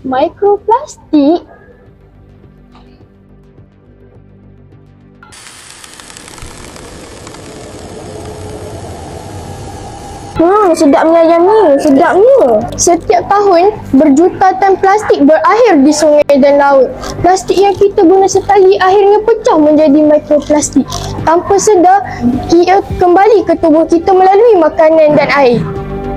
Mikroplastik? Hmm, sedapnya Yami, sedapnya. Setiap tahun, berjuta tan plastik berakhir di sungai dan laut. Plastik yang kita guna sekali akhirnya pecah menjadi mikroplastik. Tanpa sedar, ia kembali ke tubuh kita melalui makanan dan air.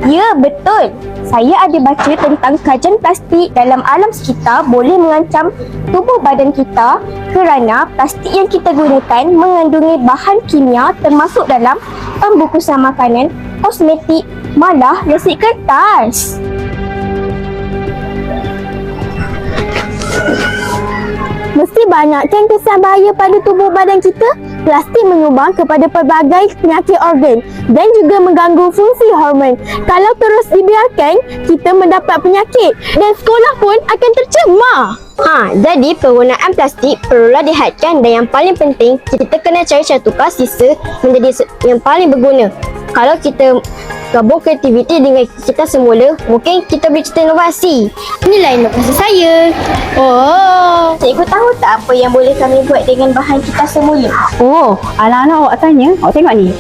Ya, betul. Saya ada baca tentang kajian plastik dalam alam sekitar boleh mengancam tubuh badan kita kerana plastik yang kita gunakan mengandungi bahan kimia termasuk dalam pembungkusan makanan, kosmetik, malah resip kertas. Mesti banyak kan kesan bahaya pada tubuh badan kita? Plastik menyumbang kepada pelbagai penyakit organ dan juga mengganggu fungsi hormon. Kalau terus dibiarkan, kita mendapat penyakit dan sekolah pun akan tercemar. Ha, jadi penggunaan plastik perlulah dihadkan dan yang paling penting kita kena cari cara tukar sisa menjadi yang paling berguna. Kalau kita gabung kreativiti dengan kita semula, mungkin kita boleh cipta inovasi. Inilah inovasi saya. Oh, cikgu tahu tak apa yang boleh kami buat dengan bahan kita semula? Oh, anak-anak awak tanya, awak tengok ni.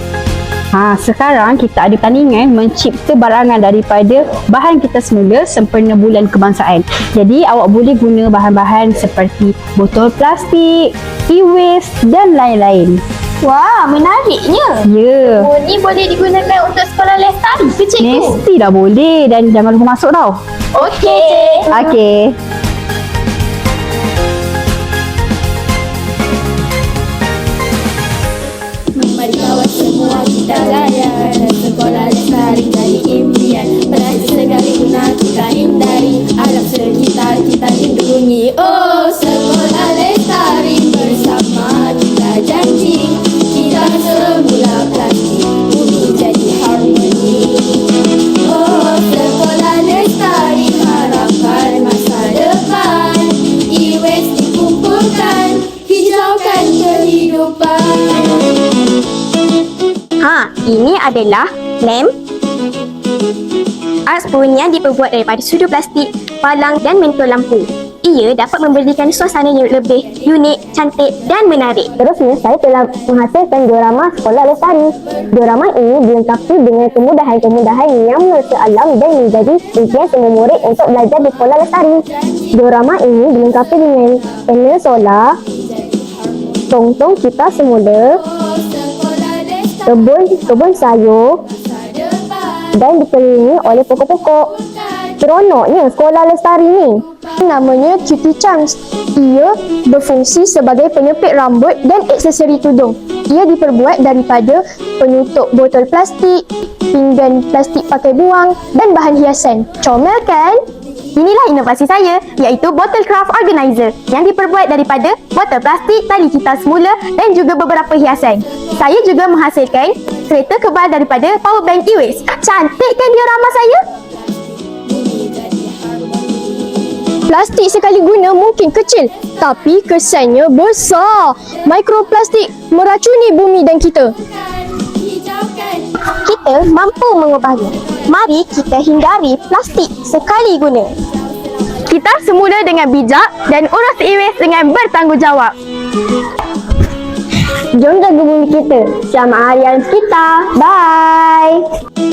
Ha, sekarang kita ada pertandingan mencipta barangan daripada bahan kita semula sempena bulan kebangsaan. Jadi awak boleh guna bahan-bahan seperti botol plastik, e-waste dan lain-lain. Wah, menariknya. Ya, Oh, ni boleh digunakan untuk sekolah lestari ke cikgu? mesti dah boleh dan jangan lupa masuk tau. Okey. Okey. Ini adalah lamp Art spoon yang diperbuat daripada sudu plastik, palang dan mentol lampu. Ia dapat memberikan suasana yang lebih unik, cantik dan menarik. Terusnya, saya telah menghasilkan diorama sekolah lestari. Diorama ini dilengkapi dengan kemudahan-kemudahan yang menurut alam dan menjadi impian semua murid untuk belajar di sekolah lestari. Diorama ini dilengkapi dengan panel solar, tong-tong kita semula, kebun kebun sayur dan dikelilingi oleh pokok-pokok. Seronoknya sekolah lestari ni. Namanya Cutie Chunks. Ia berfungsi sebagai penyepit rambut dan aksesori tudung. Ia diperbuat daripada penutup botol plastik, pinggan plastik pakai buang dan bahan hiasan. Comel kan? Inilah inovasi saya, iaitu Bottle Craft Organizer yang diperbuat daripada botol plastik, tali kita semula dan juga beberapa hiasan. Saya juga menghasilkan kereta kebal daripada power bank e-waste. Cantik kan diorama saya? Plastik sekali guna mungkin kecil, tapi kesannya besar. Mikroplastik meracuni bumi dan kita. Kita mampu mengubahnya. Mari kita hindari plastik sekali guna. Kita semula dengan bijak dan urus e-waste dengan bertanggungjawab. Jom jaga bumi kita. Selamat Hari Alam Sekitar. Bye.